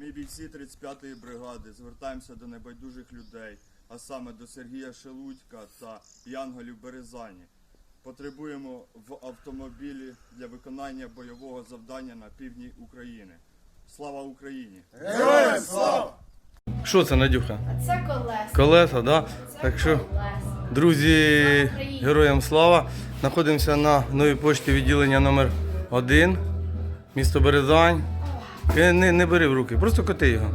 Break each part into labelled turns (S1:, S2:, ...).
S1: Ми бійці 35-ї бригади звертаємося до небайдужих людей, а саме до Сергія Шелудька та Янголів Березані. Потребуємо в автомобілі для виконання бойового завдання на півдні України. Слава Україні! Героям слава!
S2: Що це, Надюха?
S3: Це колеса.
S2: Колеса, да?
S3: Це
S2: Так що,
S3: колеса.
S2: друзі,
S3: Слава
S2: героям слава. Знаходимося на новій пошті відділення номер 1 місто Березань. Е, Не, не бери в руки, просто коти його.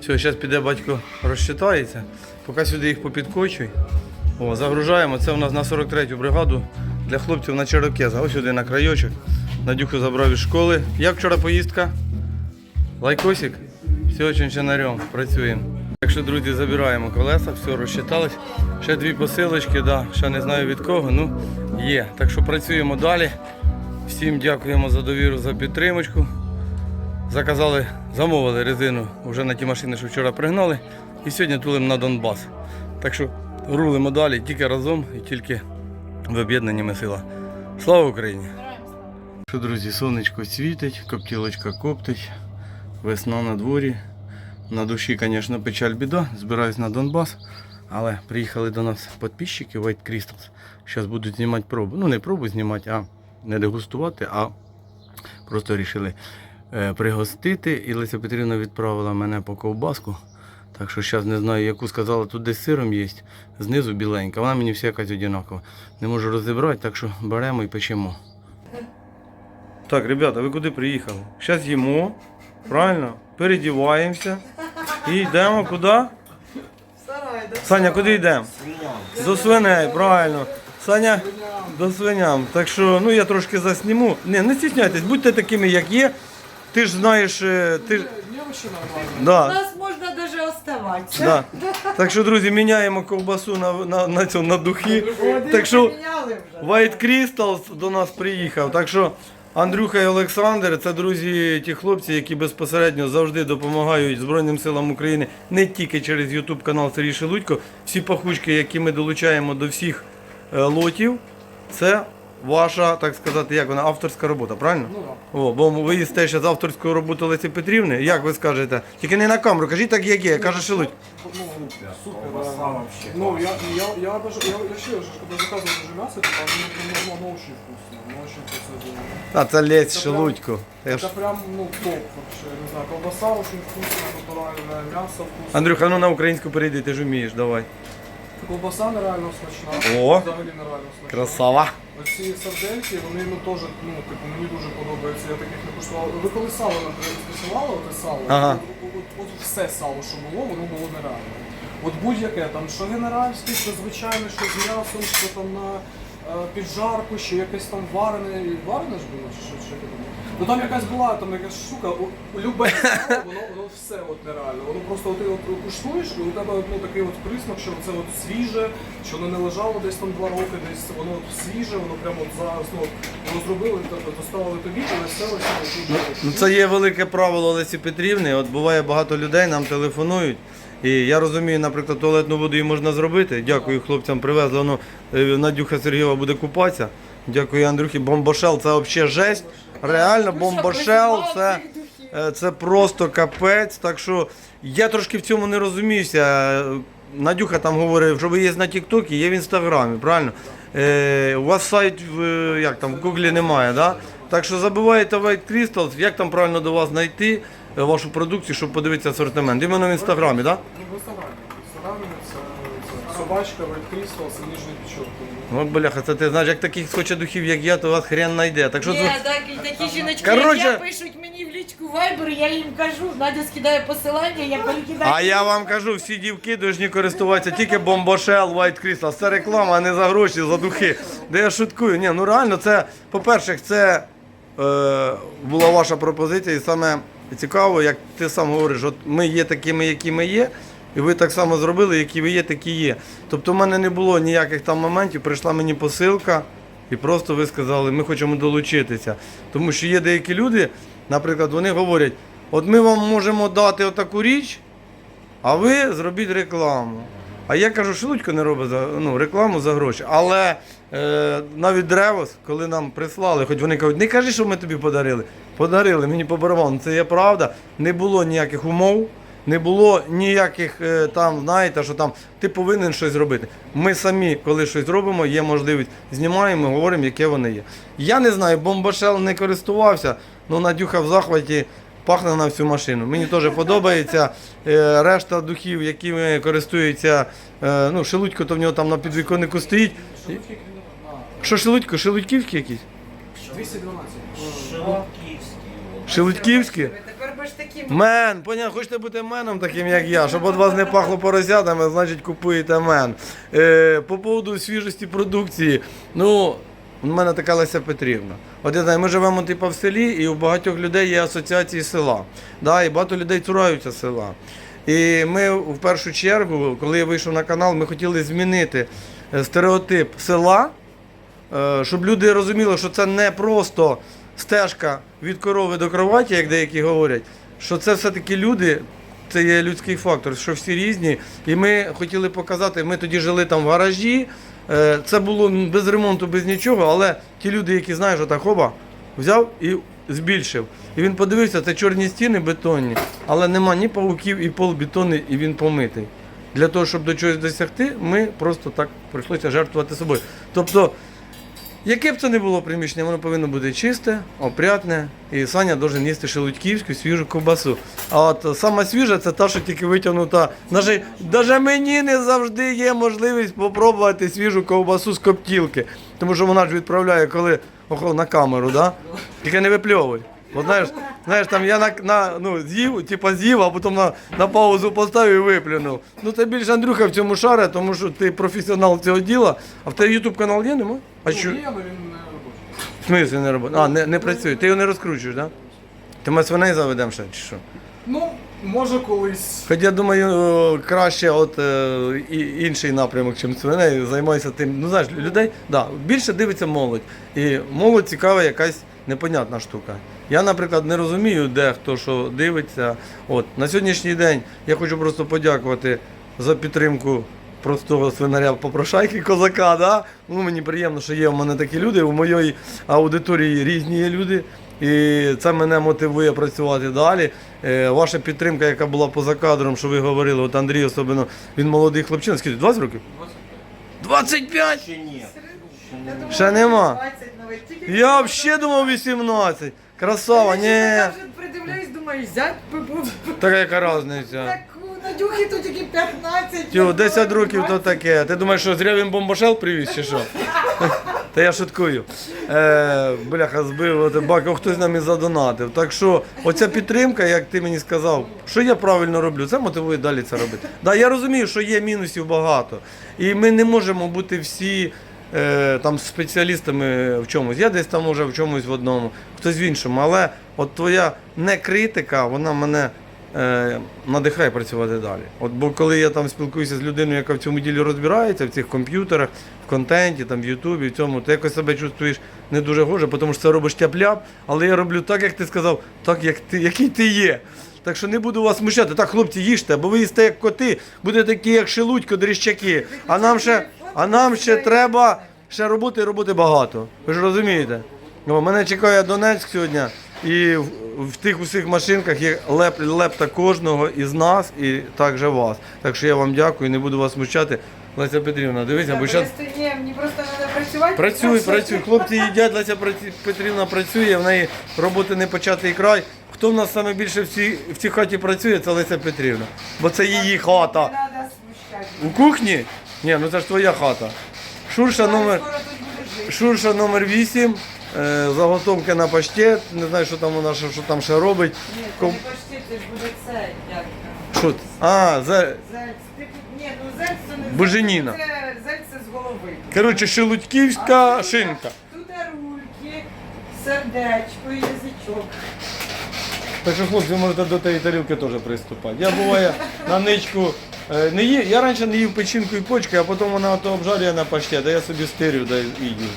S2: Все, зараз піде батько розчитається. Поки сюди їх попідкочуй. О, загружаємо. Це у нас на 43-ю бригаду для хлопців на Черокеза. Ось сюди на крайочок. Надюху забрав із школи. Як вчора поїздка? Лайкосик? Все чинчинарем, працюємо. Так що, друзі, забираємо колеса, все розчитались. Ще дві посилочки, да, ще не знаю від кого, ну є. Так що працюємо далі. Всім дякуємо за довіру, за підтримочку. Заказали, замовили резину вже на ті машини, що вчора пригнали. І сьогодні тулимо на Донбас. Так що рулимо далі тільки разом і тільки в об'єднанні сила. Слава Україні! Що, друзі, сонечко світить, коптілочка коптить, весна на дворі. На душі, звісно, печаль біда. Збираюсь на Донбас. Але приїхали до нас підписчики White Crystals. Зараз будуть знімати пробу. Ну, не пробу знімати, а не дегустувати, а просто вирішили е, пригостити. І Леся Петрівна відправила мене по ковбаску. Так що зараз не знаю, яку сказала, тут десь сиром є, знизу біленька. Вона мені вся якась одинакова. Не можу розібрати, так що беремо і печемо. Так, ребята, ви куди приїхали? Зараз їмо, правильно? Передіваємося і йдемо куди? Саня, куди йдемо? До свиней, правильно. Саня до свиням. Так що, ну я трошки засніму. Не, не стісняйтесь, будьте такими, як є. Ти ж знаєш, е, ти ж. Да.
S4: нас можна даже оставатися.
S2: Да. Так що, друзі, міняємо ковбасу на, на, на, цьому, на духи. Так що
S4: Поміняли вже.
S2: White Crystals до нас приїхав. Так що Андрюха і Олександр це друзі, ті хлопці, які безпосередньо завжди допомагають Збройним силам України не тільки через YouTube канал Сергій Шелудько. Всі пахучки, які ми долучаємо до всіх е, лотів, це ваша, так сказати, як вона, авторська робота, правильно? Ну О, бо ви їсте ще з авторської роботи Лесі Петрівни. Як ви скажете? Тільки не на камеру, кажіть так, як є. Каже Шелудь.
S5: Ну, я, я, я даже, я решил, что когда заказывал мясо, типа, оно, оно, оно очень вкусно, оно очень вкусно сделано.
S2: А це Лесь Шелудько. Я ж-
S5: Это прям, ну, топ вообще, не знаю, колбаса очень вкусная, натуральная, мясо вкусное.
S2: Андрюха, ну на українську перейди, ти ж вмієш, давай.
S5: Колбаса нереально смачна.
S2: О!
S5: Взагалі нереально смачна.
S2: Красава.
S5: Оці сардельки, вони ну теж, ну, типу, мені дуже подобаються, я таких не куштував. Ви коли сало, наприклад, спресували, оте сало,
S2: Ага.
S5: от, от, от все сало, що було, воно було нереально. От будь-яке, там, що генеральське, що звичайне, що з м'ясом, що там на е, піджарку, що якесь там варене, варене ж було, чи що, що таке? Ну там якась була там якась штука, у- у любе сало, воно, воно все от нереально. Воно просто от ти от куштуєш, і у тебе ну, такий от присмак, що це от свіже, що воно не лежало десь там два роки, десь воно от свіже, воно прямо от зараз ну, от, воно зробили, тобто доставили тобі, і веселося.
S2: Ну, це є велике правило Олесі Петрівни. От буває багато людей, нам телефонують. І я розумію, наприклад, туалетну воду її можна зробити. Дякую хлопцям, привезли. Воно е, Надюха Сергієва буде купатися. Дякую Андрюхі. Бомбошел це взагалі жесть. Реально, бомбошел це, е, це просто капець. Так що я трошки в цьому не розуміюся. Е, Надюха там говорить, що ви є на Тіктокі, є в Інстаграмі, правильно? Е, у вас сайт в, е, як там, в Гуглі немає, да? Так що забиваєте White Crystals, як там правильно до вас знайти е, вашу продукцію, щоб подивитися асортимент. Іменно в інстаграмі, так? Да?
S5: Ну, в Інстаграмі. В Інстаграмі це, собачка, вельткрісло, це ніжний
S2: От бляха, це ти знаєш, як таких хоче духів, як я, то вас хрен знайде. Так що
S4: Ні,
S2: це-
S4: так, і такі жіночки,
S2: Короче-
S4: як я пишуть мені в лічку Viber, я їм кажу, Надя скидає посилання, я перекидаю.
S2: А я вам кажу, всі дівки повинні користуватися тільки бомбошел, White Crystal. Це реклама, а не за гроші, за духи. Де я шуткую. Ні, ну реально, це, по-перше, це е, була ваша пропозиція, і саме цікаво, як ти сам говориш, от ми є такими, які ми є. І ви так само зробили, які ви є, такі є. Тобто в мене не було ніяких там моментів, прийшла мені посилка, і просто ви сказали, ми хочемо долучитися. Тому що є деякі люди, наприклад, вони говорять, от ми вам можемо дати отаку річ, а ви зробіть рекламу. А я кажу, що Лудько не робить за, ну, рекламу за гроші. Але Е, навіть Древос, коли нам прислали, хоч вони кажуть, не кажи, що ми тобі подарили. Подарили мені по барабану. Це є правда. Не було ніяких умов, не було ніяких е, там, знаєте, що там ти повинен щось зробити. Ми самі, коли щось робимо, є можливість знімаємо, говоримо, яке воно є. Я не знаю, бомбашел не користувався, але Надюха в захваті. Пахне на всю машину. Мені теж подобається. Е, решта духів, якими користуються, е, ну, шелудько, то в нього там на підвіконнику стоїть. Що шелудько? Шелудьківські якісь?
S5: 212.
S2: Шелудьківські?
S4: Таким.
S2: Мен, поняв, хочете бути меном таким, як я, щоб від вас не пахло поросятами, значить купуєте мен. Е, по поводу свіжості продукції, ну, у мене така Леся Петрівна. От я знаю, ми живемо типу в селі, і у багатьох людей є асоціації села. Да, і багато людей цураються села. І ми в першу чергу, коли я вийшов на канал, ми хотіли змінити е, стереотип села, Е, щоб люди розуміли, що це не просто стежка від корови до кроваті, як деякі говорять, що це все-таки люди, це є людський фактор, що всі різні. І ми хотіли показати, ми тоді жили там в гаражі. е, Це було без ремонту, без нічого, але ті люди, які знають, що так хоба, взяв і збільшив. І він подивився, це чорні стіни бетонні, але нема ні павуків, і пол бетонний, і він помитий. Для того, щоб до чогось досягти, ми просто так прийшлося жертвувати собою. Тобто, Яке б це не було приміщення, воно повинно бути чисте, опрятне, і Саня має їсти шелудьківську свіжу ковбасу. А от сама свіжа це та, що тільки витягнута. Навіть, навіть мені не завжди є можливість спробувати свіжу ковбасу з коптілки. Тому що вона ж відправляє, коли охо, на камеру, да? тільки не випльовуй. Бо знаєш, знаєш, там я на, на ну, з'їв, типа з'їв, а потім на, на паузу поставив і виплюнув. Ну це більше Андрюха в цьому шаре, тому що ти професіонал цього діла. А в тебе ютуб канал є, нема? А що?
S5: Ну, є, але він не робочий.
S2: В смислі не робить? А, не, не працює. Ти його не розкручуєш, так? Да? Ти ми свиней заведемо ще чи що?
S5: Ну, може колись.
S2: Хоч я думаю, краще от е, і- інший напрямок, чим свиней, займайся тим. Ну знаєш, людей да, більше дивиться молодь. І молодь цікава якась непонятна штука. Я, наприклад, не розумію, де хто що дивиться. От на сьогоднішній день я хочу просто подякувати за підтримку простого свинаря попрошайки козака. Да? Ну, мені приємно, що є в мене такі люди. У моїй аудиторії різні є люди. І це мене мотивує працювати далі. Е, ваша підтримка, яка була поза кадром, що ви говорили, от Андрій особливо, він молодий хлопчина, скільки? 20 років? 25?
S4: Я думала,
S2: Ще нема.
S4: 20. Тільки
S2: Я взагалі думав 18. Красава, ні.
S4: Я вже придивляюсь, думаю, зять був.
S2: Така яка різниця.
S4: Так у Надюхи то тільки 15.
S2: Тю, 10 років то таке. Ти думаєш, що зря він бомбошел привіз чи що? Та я шуткую. Е, бляха, збив от бак, о, хтось нам і задонатив. Так що оця підтримка, як ти мені сказав, що я правильно роблю, це мотивує далі це робити. Да, я розумію, що є мінусів багато. І ми не можемо бути всі там спеціалістами в чомусь. Я десь там може в чомусь в одному, хтось в іншому. Але от твоя не критика, вона мене е, надихає працювати далі. От бо коли я там спілкуюся з людиною, яка в цьому ділі розбирається, в цих комп'ютерах, в контенті, там в Ютубі, в цьому, ти якось себе чувствуєш не дуже гоже, тому що це робиш тяп-ляп, але я роблю так, як ти сказав, так, як ти, який ти є. Так що не буду вас смущати. Так, хлопці, їжте, бо ви їсте як коти, будете такі, як шелудько, дріщаки. А нам ще, а нам ще треба ще роботи і роботи багато. Ви ж розумієте? Ну, мене чекає Донецьк сьогодні, і в, в тих усіх машинках є леп, лепта кожного із нас і також вас. Так що я вам дякую, не буду вас смущати. Леся Петрівна, дивіться, бо зараз
S4: Ні, мені просто треба працювати.
S2: працюй, працюй. Хлопці їдять, Леся Петрівна працює, в неї роботи не початий край. Хто в нас саме більше в цій, в цій хаті працює, це Леся Петрівна. Бо це її хата. У кухні? Ні, ну це ж твоя хата. Шурша номер. Шурша номер 8, е, заготовки на паштет, не знаю, що там вона що, що там ще робить.
S4: Ні, це
S2: Ком-
S4: не почти, це ж буде це, як.
S2: Що? А, за...
S4: Ти- Ні, ну зельц це не
S2: Буженіна.
S4: Це зельц це з голови.
S2: Коротше, шелудьківська шинка.
S4: Тут рульки, сердечко язичок.
S2: Так що, хлопці, ви можете до тієї тарілки теж приступати. Я буває на ничку. Е, Не їв, я раніше не їв печінку і почки, а потім вона то обжарює на паштет, а я собі стирю да, і їм.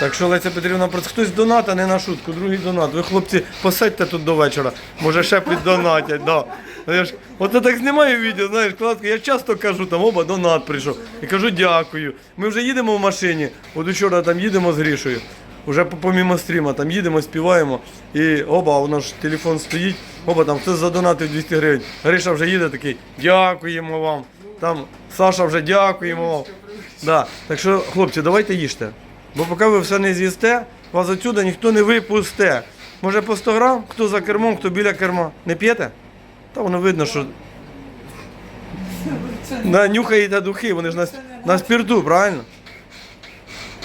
S2: Так що Леся Петрівна, хтось доната, не на шутку, другий донат. Ви, хлопці, посадьте тут до вечора. Може ще піддонатять. Да. Ну, ж, от я так знімаю відео, знаєш, кладка, я часто кажу, там оба донат прийшов. І кажу дякую. Ми вже їдемо в машині. От вчора там їдемо з Грішою. Уже по- помімо стріма, там їдемо, співаємо. І оба, воно ж телефон стоїть, оба там хтось задонатив 200 гривень. Гриша вже їде такий, дякуємо вам. Там Саша вже дякуємо вам. Да. Так що, хлопці, давайте їжте. Бо поки ви все не з'їсте, вас отсюди ніхто не випусте. Може по 100 грам, хто за кермом, хто біля керма. Не п'єте? Та воно видно, що. Да, нюхаєте духи, вони ж на, на спирту, правильно?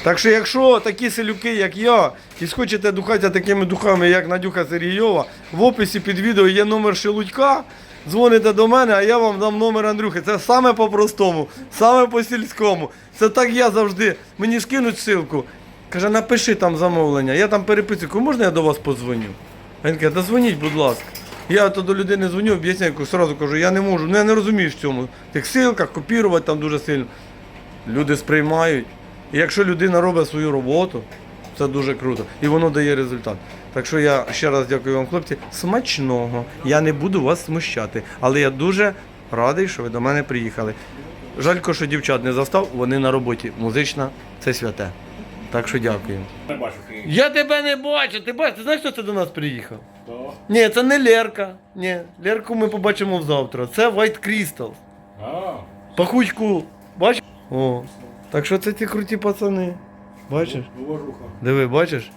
S2: Так що, якщо такі селюки, як я, і схочете духатися такими духами, як Надюха Сергійова, в описі під відео є номер Шелудька, дзвоните до мене, а я вам дам номер Андрюхи. Це саме по-простому, саме по-сільському. Це так я завжди. Мені скинуть ссылку. Каже, напиши там замовлення. Я там переписую, можна я до вас подзвоню? Він каже, дозвоніть, будь ласка. Я то до людини дзвоню, об'ясняю, одразу кажу, я не можу, ну я не розумію в цьому. В тих ссылках, копірувати там дуже сильно. Люди сприймають. І якщо людина робить свою роботу, це дуже круто. І воно дає результат. Так що я ще раз дякую вам, хлопці. Смачного. Я не буду вас смущати. Але я дуже радий, що ви до мене приїхали. Жалько, що дівчат не застав, вони на роботі. Музична це святе. Так що дякую.
S3: Не бачу.
S2: Я тебе не бачу. Ти бачиш, ти знаєш, хто це до нас приїхав?
S3: То.
S2: Ні, це не Лерка. Ні, Лерку ми побачимо завтра. Це White Crystal.
S3: А,
S2: Пахучку. Бачиш? О. Так що це ті круті пацани. Бачиш?
S3: уважуха.
S2: Диви, бачиш?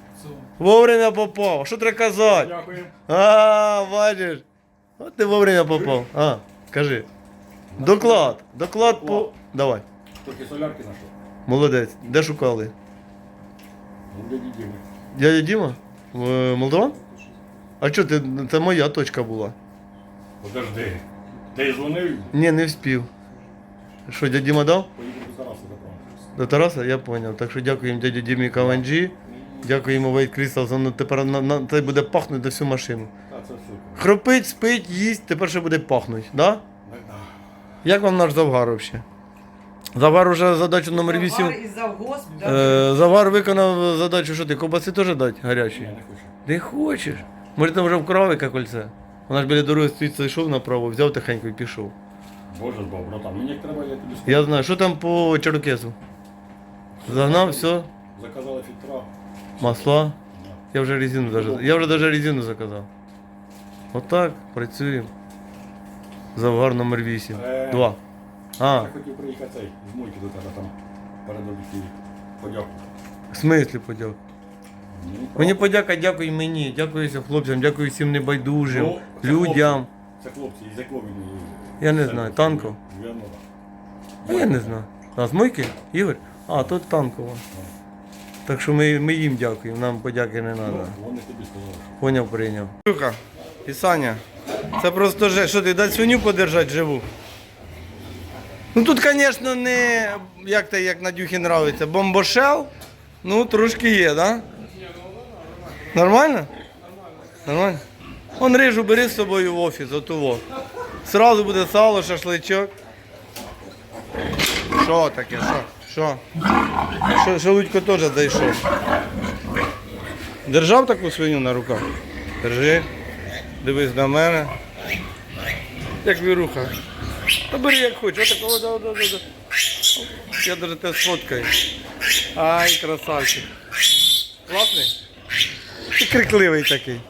S2: Вовремя попав. Що треба казати?
S3: Дякую.
S2: А, бачиш. От ти вовремя попав. А, кажи. Доклад. Доклад по. Давай.
S3: Трохи солярки знайшов.
S2: Молодець. Де шукали?
S3: Де дідіми.
S2: Дядя Діма? В Молдова? А що, ти, це моя точка була.
S3: Подожди. Ти дзвонив?
S2: Ні, не вспів. Що, дядя Діма дав?
S3: Поїду до Тараса заправити.
S2: До Тараса, я зрозумів. Так що дякуємо дяді Дімі Каванджі. Дякуємо Вейт Крістал, воно тепер на, на, це буде пахнути до всю машину. Хропить, спить, їсть, тепер ще буде пахнути, да? Як вам наш завгар взагалі? Завгар уже задачу номер 8.
S4: Завар завгосп, да.
S2: Е, завар виконав задачу, що ти ковбаси теж дати гарячі?
S3: Я не хочу.
S2: Не хочеш. Може там вже вкрав яке кольце? Вона ж біля дороги стоїть, зайшов направо, взяв тихенько і пішов.
S3: Боже збав, братан. Мені як треба, я тобі скажу.
S2: Я знаю, що там по черкесу? Загнав, все,
S3: Заказали фільтра.
S2: масла. Я вже резину даже. Я вже даже резину заказав. Отак, працюємо. Завгар номер 8.
S3: Е.
S2: Два. А,
S3: Я хотів приїхати цей, з мойки до тебе там перед об'єктиві. Подякую.
S2: в смислі подяк.
S3: Ну,
S2: Мені подяка, дякую мені, дякую хлопцям, дякую всім небайдужим,
S3: Ну, це
S2: людям.
S3: Це хлопці, з якого він?
S2: Я не знаю?
S3: Вірно.
S2: А я не знаю. А з мойки? Ігор? А, тут танкова. Так що ми, ми їм дякуємо, нам подяки не треба.
S3: Ну, вони тобі сказали.
S2: Поняв, прийняв. Люка і Саня, це просто же, що ти дать свиню подержати живу? Ну тут, звісно, не як те, як Надюхі нравиться, бомбошел, ну трошки є, да? Нормально? Нормально? Он рижу бери з собою в офіс, отого. Сразу буде сало, шашличок. Що таке? Що? Що? Що, Шелудько теж зайшов. Держав таку свиню на руках? Держи. Дивись на мене. Як віруха. Та бери як хочеш. Я даже тебе сфоткаю. Ай, красавчик. Класний? Ти крикливий такий.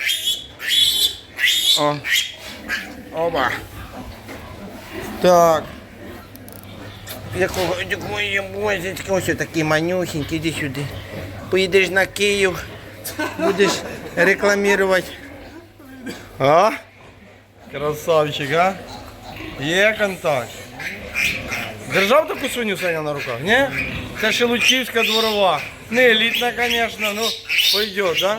S2: О. Оба. Так. Якого моє бозечки, ось такий манюсенький, іди сюди. Поїдеш на Київ, будеш рекламувати. А? Красавчик, а? Є контакт. Держав таку свиню Саня на руках? Ні? Це Шелудьківська дворова. Не елітна, звісно, ну пойде, да?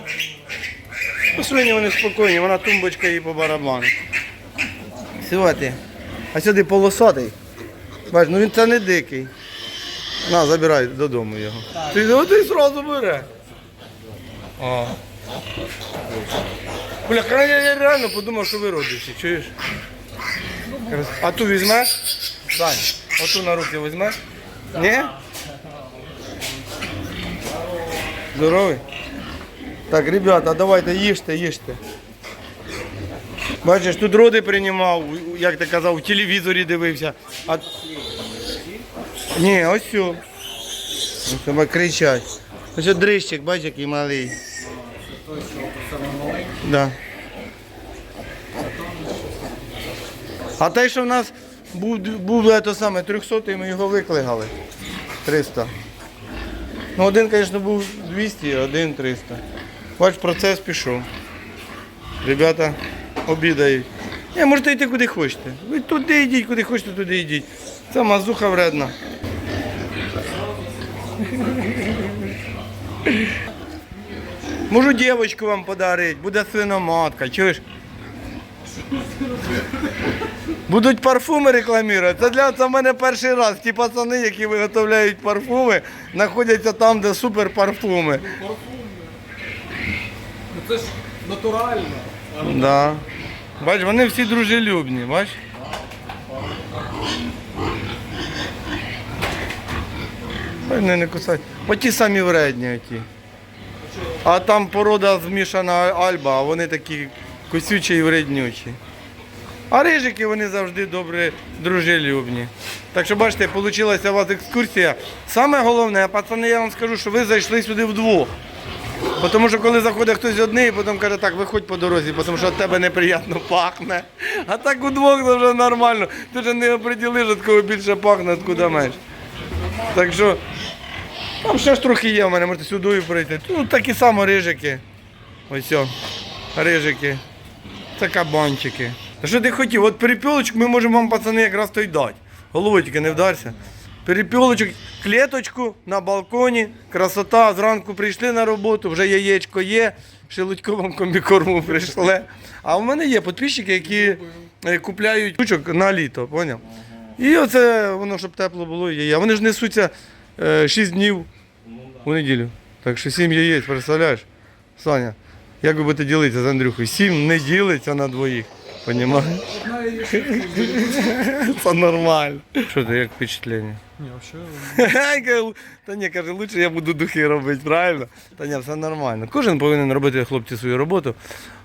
S2: Ну, свині вони спокійні, вона тумбочка їй по барабану. Сьогодні. А сюди полосатий. Бач, ну він це не дикий. На, забирай додому його. Ти, ну, ти зразу бере. О. Бля, я, я реально подумав, що ви родичі, чуєш? А ту візьмеш? Дань, оту на руки візьмеш? Ні? Здоровий? Так, ребята, давайте їжте, їжте. Бачиш, тут роди приймав, як ти казав, в телевізорі дивився. А... Ні, ось все. Ось тебе кричать. Ось дрищик, бачиш, який малий. Да. А той, що в нас був, був то саме 300, ми його виклигали. 300. Ну, один, звісно, був 200, один 300. Бач, процес пішов. Ребята обідають. Ні, можете йти куди хочете. Ви туди йдіть, куди хочете, туди йдіть. Це мазуха вредна. Можу дівчинку вам подарити, буде свиноматка, чуєш? Будуть парфуми рекламувати. Це для це в мене перший раз. Ті пацани, які виготовляють парфуми, знаходяться там, де супер парфуми.
S5: Ну це ж натурально.
S2: Да. Бач, вони всі дружелюбні, бач? Вони не кусають. Оті самі вредні оті. А там порода змішана альба, а вони такі косючі і вреднючі. А рижики вони завжди добре дружелюбні. Так що бачите, вийшла у вас екскурсія. Саме головне, пацани, я вам скажу, що ви зайшли сюди вдвох. Тому що коли заходить хтось одний, потім каже, так, виходь по дорозі, тому що від тебе неприємно пахне. А так удвох це вже нормально. Ти вже не оприділиш, від кого більше пахне, від куди менше. Так що, там ще ж трохи є в мене, можете сюди прийти. Тут такі самі рижики. Ось рижики. Це кабанчики. Що ти хотів? От перепілочок ми можемо вам, пацани, якраз то й дати. Головою тільки не вдарся. Перепілочок, клеточку на балконі, красота. Зранку прийшли на роботу, вже яєчко є, шелудько вам комбікорму прийшли. А в мене є підписчики, які е, купляють кучок на літо, поняв? І оце воно, щоб тепло було, є. А вони ж несуться 6 днів у неділю. Так що 7 яєць, представляєш? Саня, як ви будете ділитися з Андрюхою? 7 не ділиться на двоїх. Понімаєш?
S5: Одна.
S2: Це нормально. Що ти, як впечатлення?
S5: Ні, взагалі.
S2: Та ні, каже, лучше я буду духи робити, правильно? Та ні, все нормально. Кожен повинен робити хлопці свою роботу.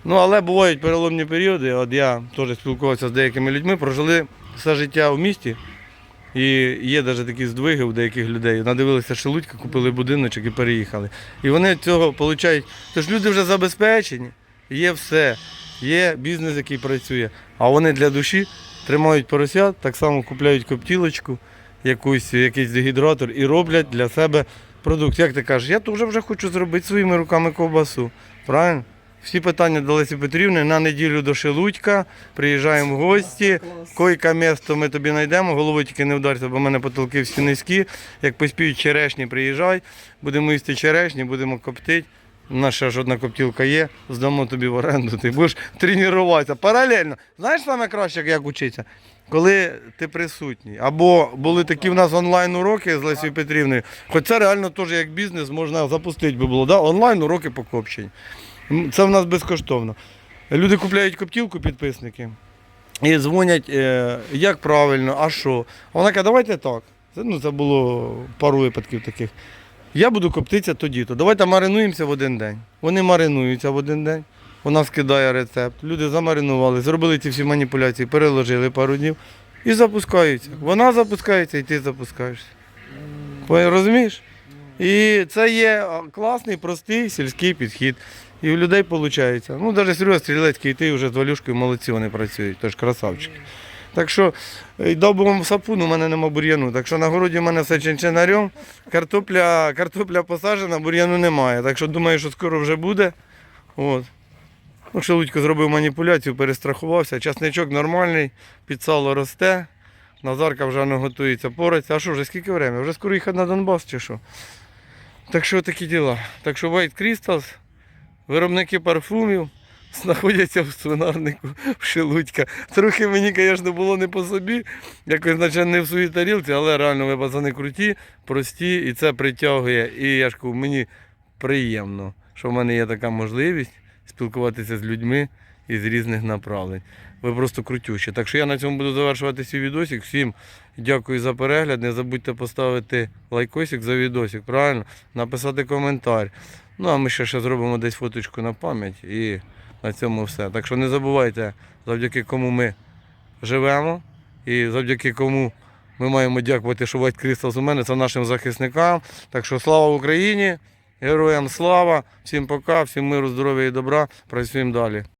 S2: Ну, але бувають переломні періоди. От я теж спілкувався з деякими людьми, прожили все життя в місті. І є навіть такі здвиги у деяких людей. Надивилися шелудька, купили будиночок і переїхали. І вони цього получають. Тож люди вже забезпечені, є все, є бізнес, який працює. А вони для душі тримають поросят, так само купляють коптілочку, якусь, якийсь дегідратор і роблять для себе продукт. Як ти кажеш, я теж вже хочу зробити своїми руками ковбасу. Правильно? Всі питання до Лесі Петрівни на неділю до Шелудька, приїжджаємо в гості, койка місто ми тобі знайдемо, головою тільки не вдарся, бо в мене потолки всі низькі. Як поспіють черешні, приїжджай, будемо їсти черешні, будемо коптити. У нас ще ж одна коптілка є, здамо тобі в оренду, ти будеш тренуватися. Паралельно. Знаєш саме краще, як вчитися? Коли ти присутній. Або були такі в нас онлайн-уроки з Лесією Петрівною, хоч це реально теж як бізнес можна запустити би було. Да? Онлайн-уроки по копченню. Це в нас безкоштовно. Люди купляють коптілку, підписники, і дзвонять, е, як правильно, а що. Вона каже, давайте так. Ну, це було пару випадків таких. Я буду коптитися тоді-то. Давайте маринуємося в один день. Вони маринуються в один день. Вона скидає рецепт. Люди замаринували, зробили ці всі маніпуляції, переложили пару днів і запускаються. Вона запускається і ти запускаєшся. Розумієш? І це є класний, простий сільський підхід. І у людей виходить. Ну, навіть Серега Стрілецький, і ти вже з Валюшкою молодці вони працюють, тож красавчики. Так що е, дав би вам сапун, у мене нема бур'яну. Так що на городі в мене все чинчинарем. Картопля, картопля посаджена, бур'яну немає. Так що думаю, що скоро вже буде. От. Ну, Шелудько зробив маніпуляцію, перестрахувався. Часничок нормальний, під сало росте. Назарка вже не готується порається. А що, вже скільки время? Вже скоро їхати на Донбас чи що? Так що такі діла. Так що White Crystals, виробники парфумів, знаходяться в свинарнику в Шелудька. Трохи мені, звісно, було не по собі, якось наче не в своїй тарілці, але реально ви пацани круті, прості, і це притягує. І я ж кажу, мені приємно, що в мене є така можливість спілкуватися з людьми із різних направлень. Ви просто крутющі. Так що я на цьому буду завершувати свій відосик. Всім дякую за перегляд. Не забудьте поставити лайкосик за відосик, правильно? Написати коментар. Ну а ми ще, ще зробимо десь фоточку на пам'ять і на цьому все. Так що не забувайте, завдяки кому ми живемо і завдяки кому ми маємо дякувати, що Вайт Crystals у мене, це нашим захисникам. Так що слава Україні, героям слава, всім пока, всім миру, здоров'я і добра. Працюємо далі.